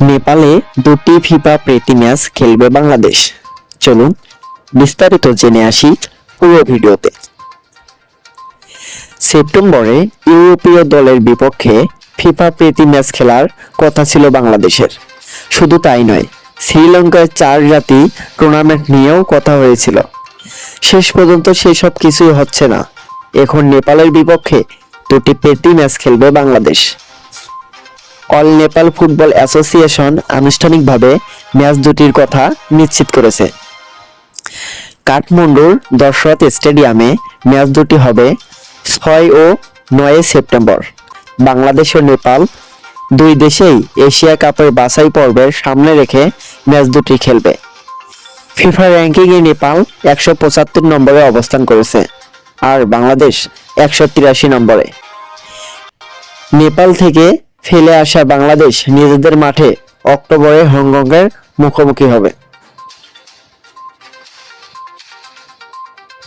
নেপালে দুটি ফিফা প্রীতি ম্যাচ খেলবে বাংলাদেশ। চলুন বিস্তারিত জেনে আসি পুরো ভিডিওতে। সেপ্টেম্বরে ইউরোপীয় দলের বিপক্ষে ফিফা প্রীতি ম্যাচ খেলার কথা ছিল বাংলাদেশের। শুধু তাই নয় শ্রীলঙ্কায় চার জাতি টুর্নামেন্ট নিয়েও কথা হয়েছিল। শেষ পর্যন্ত সেসব কিছুই হচ্ছে না। এখন নেপালের বিপক্ষে দুটি প্রীতি ম্যাচ খেলবে Bangladesh. All Nepal football association আনুষ্ঠানিকভাবে ম্যাচ দুটির কথা নিশ্চিত করেছে। কাঠমান্ডুর দশরথ স্টেডিয়ামে ম্যাচ দুটি হবে ছয় ও নয় সেপ্টেম্বর। বাংলাদেশ ও নেপাল দুই দেশেই এশিয়া কাপের বাছাই পর্বের সামনে রেখে ম্যাচ দুটি খেলবে। ফিফা র্যাঙ্কিংয়ে নেপাল একশো পঁচাত্তর নম্বরে অবস্থান করেছে আর বাংলাদেশ একশো তিরাশি নম্বরে। নেপাল থেকে ফেলে আসা বাংলাদেশ নিজেদের মাঠে অক্টোবরে হংকংয়ের মুখোমুখি হবে।